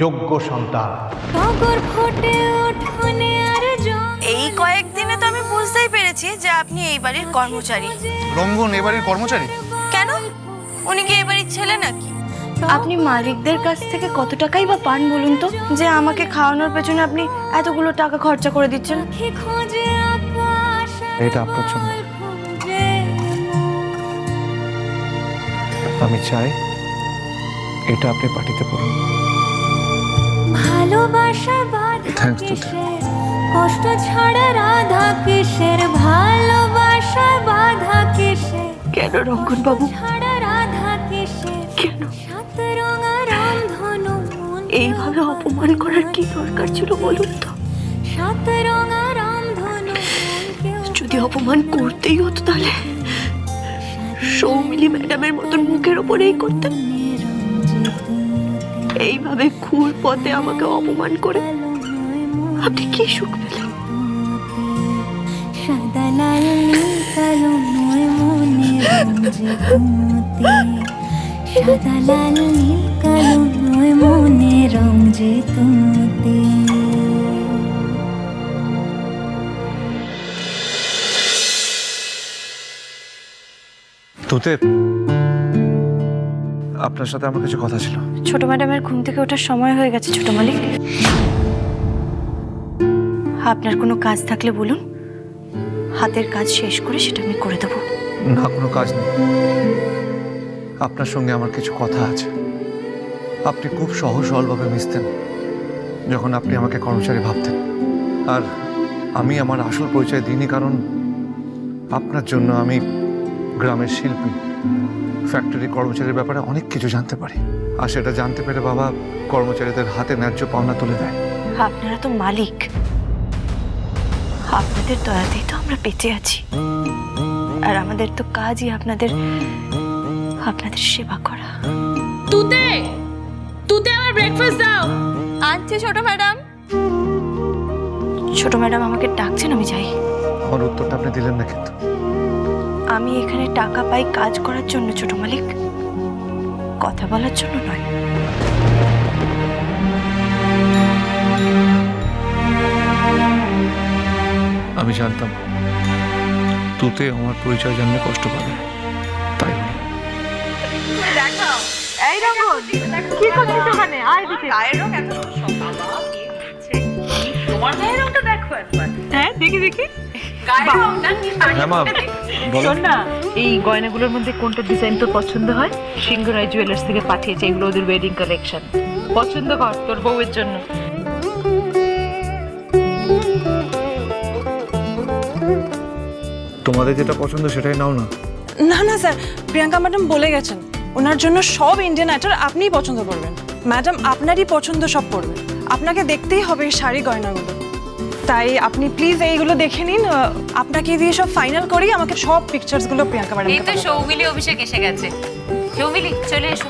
যোগ্য সন্তান। টগর ফোটে উঠোনে আর জঙ্গলে এই কয়েকদিনে তো আমি বুঝতেই পেরেছি যে আপনি এই বাড়ির কর্মচারী। রঙ্গন এবারের কর্মচারী? কেন? উনি কি এই বাড়ির ছেলে নাকি? আপনি মালিকদের কাছ থেকে কত টাকাই বা পান বলুন তো? যে আমাকে খাওয়ানোর পেছনে আপনি এতগুলো টাকা খরচা করে দিচ্ছেন। এটা আপনার জন্য। আমি চাই এটা আপনি পাঠিতে পড়ুন। ভালোবাসা বাধা কিসের? কষ্ট ছাড়া রাধা কিসের? ভালোবাসা বাধা কিসের? কেন রঙ্গন বাবু ছাড়া রাধা কিসের? কেন? সাত রঙা রামধনু এইভাবে অপমান করার কি দরকার ছিল বলুন তো? সাত রঙা রামধনু যদি অপমান করতেই হতো তাহলে সৌমিলি ম্যাডামের মতন মুখের ওপরেই করতেন। এইভাবে খুর পথে আমাকে অপমান করে। আপনি কি সুখ পেলেন? সাদা লাল নীল কালো নয় মনে কালো মনে তুমতে তুতে আপনার সাথে আমার কিছু কথা ছিল। ছোট ম্যাডামের ঘুম থেকে ওঠার সময় হয়ে গেছে ছোট মালিক। আপনার কোনো কাজ থাকলে বলুন। হাতের কাজ শেষ করে সেটা আমি করে দেবো। না কোনো কাজ নেই। আপনার সঙ্গে আমার কিছু কথা আছে। আপনি খুব সহজ সরলভাবে মিশতেন যখন আপনি আমাকে কর্মচারী ভাবতেন। আর আমি আমার আসল পরিচয় দিইনি কারণ আপনার জন্য আমি গ্রামের শিল্পী। ফ্যাক্টরি কর্মচারীর ব্যাপারে অনেক কিছু জানতে পারি। আর সেটা জানতে পেরে বাবা কর্মচারীদের হাতে ন্যায্য পাওনা তুলে দেয়। আপনারা তো মালিক। আপনাদের দয়াতেই তো আমরা বেঁচে আছি। আর আমাদের তো কাজই আপনাদের আপনাদের সেবা করা। তুতে! তুতে আমার ব্রেকফাস্ট দাও! আনছি ছোট ম্যাডাম। ছোট ম্যাডাম আমাকে ডাকছেন আমি যাই। আমার উত্তরটা আপনি দিলেন না কিন্তু। আমি এখানে টাকা পাই কাজ করার জন্য ছোট মালিক। কথা বলার জন্য নয়। আমি জানতাম তুতে আমার পরিচয় জানলে কষ্ট পাবে। তাই হলো। গায়ের রং এত তোমার গায়ের রংটা দেখো একবার। হ্যাঁ দেখি দেখি। কি হ্যাঁ শোন না এই গয়নাগুলোর মধ্যে কোনটা ডিজাইন তোর পছন্দ হয়? সিংহরায় জুয়েলার্স থেকে পাঠিয়েছে এগুলো ওদের ওয়েডিং কালেকশন পছন্দ কর তোর বউয়ের জন্য। তোমাদের যেটা পছন্দ সেটাই নাও না। না না স্যার প্রিয়াঙ্কা ম্যাডাম বলে গেছেন। ওনার জন্য সব ইন্ডিয়ান আইটার আপনিই পছন্দ করবেন। ম্যাডাম আপনারই পছন্দ সব করবেন। আপনাকে দেখতেই হবে এই শাড়ি গয়নাগুলো। তাই আপনি প্লিজ এইগুলো দেখে নিন। আপনাকে দিয়ে সব ফাইনাল করেই আমাকে সব পিকচার্সগুলো প্রিয়াঙ্কা ম্যাডাম এই তো সৌমিলি অভিষেক এসে গেছে। সৌমিলি চলে এসো।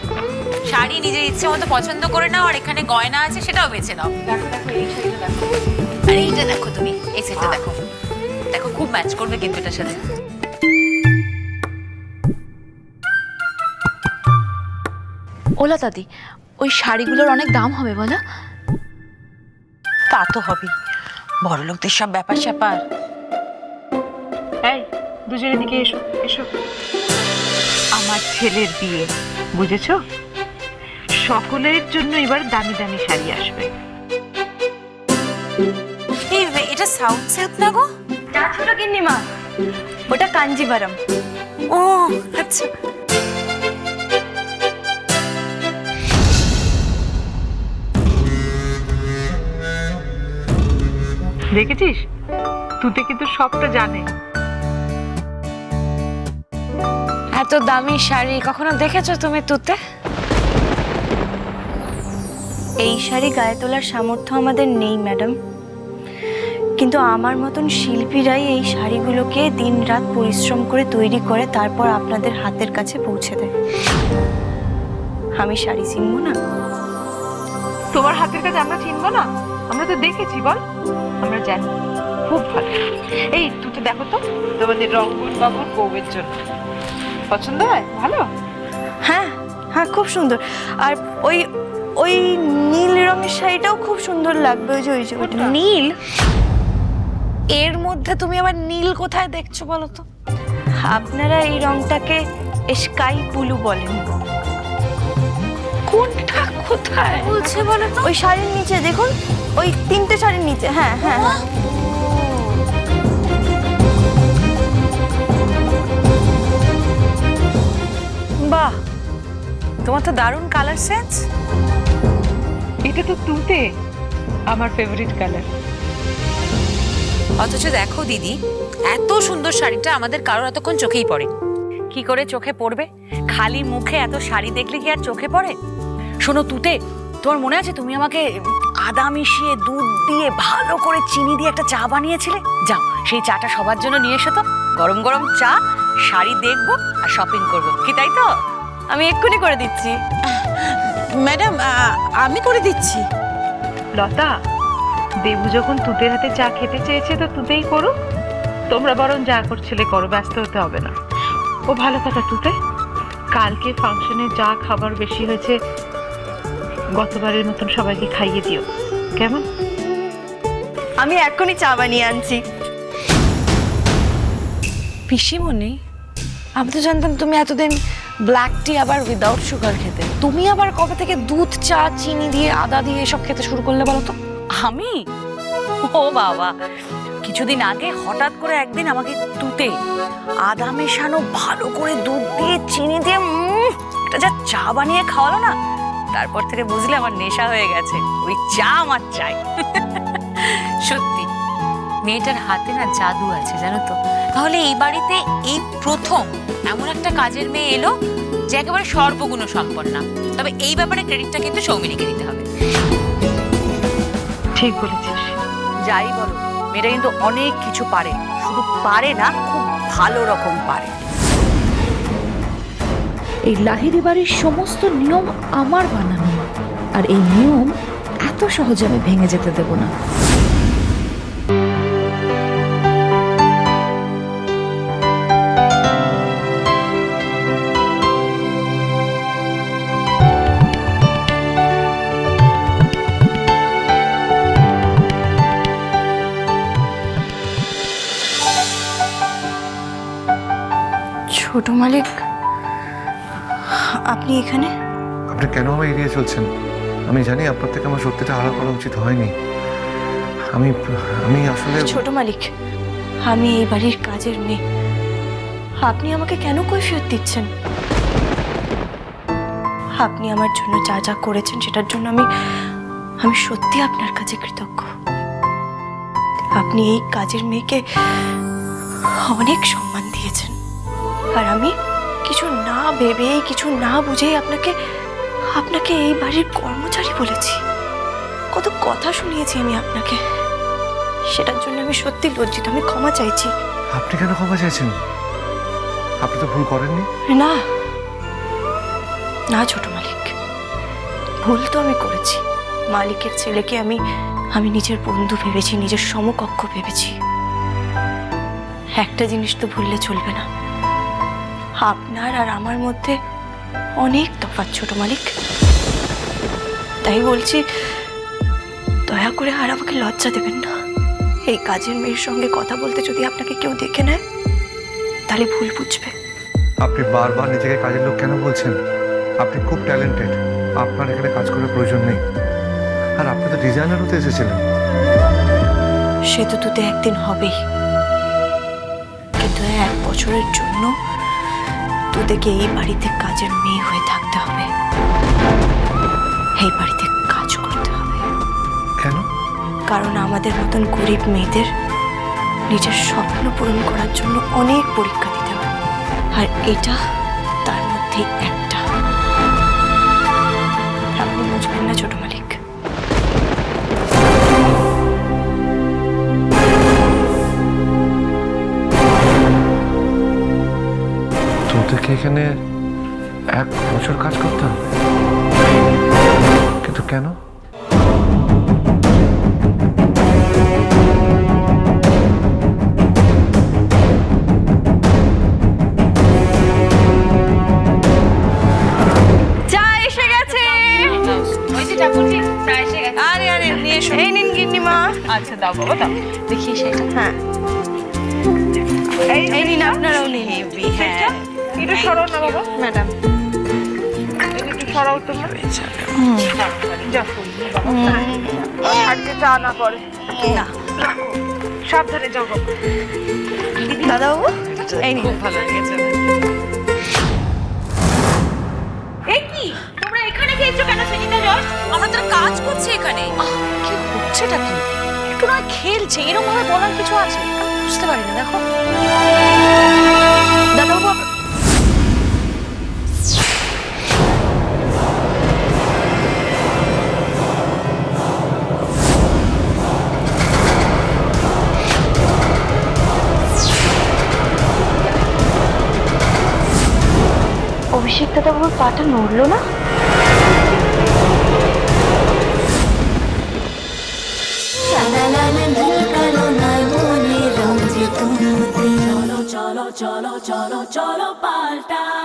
শাড়ি নিজের ইচ্ছে মতো পছন্দ করে নাও আর এখানে গয়না আছে সেটাও বেছে নাও। আর এইটা দেখো তুমি এই সেটটা দেখো। দেখো খুব ম্যাচ করবে কিন্তু এটার সাথে। ওলা দাদি ওই শাড়িগুলোর অনেক দাম হবে বলো। তা তো হবেই। বড় লোকদের সব ব্যাপার স্যাপার। এই দুজনের দিকে এসো এসো। আমার ছেলের বিয়ে বুঝেছ? সকলের জন্য এবার দামি দামি শাড়ি আসবে। এটা সাউথ সিল্ক না গো? তা ছোট গিন্নিমা। ওটা কাঞ্জিভারম ও আচ্ছা। দেখেছিস? তুতে কিন্তু সবটা জানে। এত দামি শাড়ি কখনো দেখেছ তুমি তুতে? এই শাড়ি গায়ে তোলার সামর্থ্য আমাদের নেই ম্যাডাম। কিন্তু আমার মতন শিল্পীরাই এই শাড়িগুলোকে দিনরাত পরিশ্রম করে তৈরি করে তারপর আপনাদের হাতের কাছে পৌঁছে দেয়। আমি শাড়ি চিনবো না? তোমার হাতের কাছে আমরা চিনবো না? আমরা তো দেখেছি বল। আমরা জানি। খুব ভালো। এই তো দেখো তো তোমাদের রঙ্গন বাবুর বউয়ের জন্য। পছন্দ হয়? ভালো? হ্যাঁ হ্যাঁ খুব সুন্দর। আর ওই ওই নীল রঙের শাড়িটাও খুব সুন্দর লাগবে ওই যে ওই যে। নীল? এর মধ্যে তুমি আবার নীল কোথায় দেখছ বলো তো? আপনারা এই রংটাকে স্কাই ব্লু বলেন। কোথায়? বলছে বলো ওই শাড়ির নিচে দেখুন। ওই তিনটে শাড়ির নিচে হ্যাঁ হ্যাঁ। হ্যাঁ। বাহ তোমার তো দারুণ কালার সেন্স এটা তো তুতে আমার ফেভারিট কালার অথচ দেখো দিদি এত সুন্দর শাড়িটা আমাদের কারোর এতক্ষণ চোখেই পড়ে। কি করে চোখে পড়বে? খালি মুখে এত শাড়ি দেখলে কি আর চোখে পড়ে? শোনো তুতে তোমার মনে আছে তুমি আমাকে আদা মিশিয়ে দুধ দিয়ে ভালো করে চিনি দিয়ে একটা চা বানিয়েছিলে? যাও সেই চাটা সবার জন্য নিয়ে এসো তো। গরম গরম চা শাড়ি দেখব আর শপিং করব। কি তাই তো? আমি এক্ষুনি করে দিচ্ছি। ম্যাডাম আমি করে দিচ্ছি। লতা দেবু যখন তুতের হাতে চা খেতে চেয়েছে তো তুতেই করুক। তোমরা বরং যা করছিলে করো ব্যস্ত হতে হবে না। ও ভালো কথা তুতে। কালকে ফাংশনে যা খাবার বেশি হয়েছে গতবারের মতন সবাইকে খাইয়ে দিও। কেমন? আমি এখনই চা বানিয়ে আনছি। পিসিমণি আমি তো জানতাম তুমি এতদিন ব্ল্যাক টি আবার উইদাউট সুগার খেতে। তুমি আবার কবে থেকে দুধ চা চিনি দিয়ে আদা দিয়ে এসব খেতে শুরু করলে বলো তো? আমি? ও বাবা কিছুদিন আগে হঠাৎ করে একদিন আমাকে তুতে আদা মেশানো ভালো করে দুধ দিয়ে চিনি দিয়ে একটা যা চা বানিয়ে খাওয়ালো না? তারপর থেকে বুঝলে আমার নেশা হয়ে গেছে। ওই চা আমার চাই। সত্যি মেয়েটার হাতে না জাদু আছে জানো তো? তাহলে এই বাড়িতে এই প্রথম এমন একটা কাজের মেয়ে এলো যে একেবারে সর্বগুণ সম্পন্না। তবে এই ব্যাপারে ক্রেডিটটা কিন্তু সৌমিনীকে দিতে হবে। ঠিক বলেছিস। যাই বলো মেয়েটা কিন্তু অনেক কিছু পারে। শুধু পারে না খুব ভালো রকম পারে। এই লাহিড়ি বাড়ির সমস্ত নিয়ম আমার বানানো। আর এই নিয়ম এত সহজে আমি ভেঙে যেতে দেব না। ছোট মালিক আপনি এখানে? আপনি কেন আমায় এড়িয়ে চলছেন? আমি জানি আপনার থেকে আমার সত্যিটা আড়াল করা উচিত হয়নি। আমি আমি আসলে ছোট মালিক। আমি এই বাড়ির কাজের মেয়ে। আপনি আমাকে কেন কৈফিয়ত দিচ্ছেন? আপনি আমার জন্য যা যা করেছেন সেটার জন্য আমি আমি সত্যি আপনার কাছে কৃতজ্ঞ। আপনি এই কাজের মেয়েকে অনেক সম্মান দিয়েছেন। আর আমি কিছু না ভেবে কিছু না বুঝেই আপনাকে আপনাকে এই বাড়ির কর্মচারী বলেছি। কত কথা শুনিয়েছি আমি আপনাকে। সেটার জন্য আমি সত্যি লজ্জিত আমি ক্ষমা চাইছি। আপনি কেন ক্ষমা চাইছেন? আপনি তো ভুল করেননি। না। না ছোট মালিক। ভুল তো আমি করেছি। মালিকের ছেলেকে আমি আমি নিজের বন্ধু ভেবেছি নিজের সমকক্ষ ভেবেছি। একটা জিনিস তো ভুললে চলবে না। আপনার আর আমার মধ্যে অনেক তফাৎ ছোট মালিক। তাই বলছি দয়া করে আর আমাকে লজ্জা দেবেন না। এই কাজের মেয়ের সঙ্গে কথা বলতে যদি আপনাকে কেউ দেখে নেয় তাহলে ভুল বুঝবে। আপনি বারবার নিজেকে কাজের লোক কেন বলছেন? আপনি খুব ট্যালেন্টেড আপনার এখানে কাজ করার প্রয়োজন নেই। আর আপনি তো ডিজাইনার হতে এসেছিলেন। সে তো তুতে একদিন হবেই। কিন্তু এক বছরের জন্য তোদেরকে এই বাড়িতে কাজের মেয়ে হয়ে থাকতে হবে। এই বাড়িতে কাজ করতে হবে। কেন? কারণ আমাদের মতন গরিব মেয়েদের নিজের স্বপ্ন পূরণ করার জন্য অনেক পরীক্ষা দিতে হয় আর এটা তার মধ্যে একটা। আপনি বুঝবেন না ছোট তোকে এখানে এক বছর কাজ করতাম। কিন্তু কেন? এই নিন গিন্নিমা। আচ্ছা দাও বাবা দাও। দেখি সেটা হ্যাঁ। এই আপনারাও নিন। হ্যাঁ। একটু সরাও না বাবা। ম্যাডাম। একটু সরাও তোমরা। আজকে চা না করে। না। সাবধানে যাও বাবা। দাদাবাবু এই নিন। ভালো লেগেছে। এ কি? তোমরা এখানে খেয়েছো কেন সনিতা রস? আমরা তো কাজ করছি এখানে। কি হচ্ছেটা কি? একটু না খেলছে এরকম ভাবে বলার কিছু আছে? বুঝতে পারি না দেখো। দাদাবাবু অভিষেক দাদাবুর পাটা নড়লো না। চলো চলো চলো চলো চলো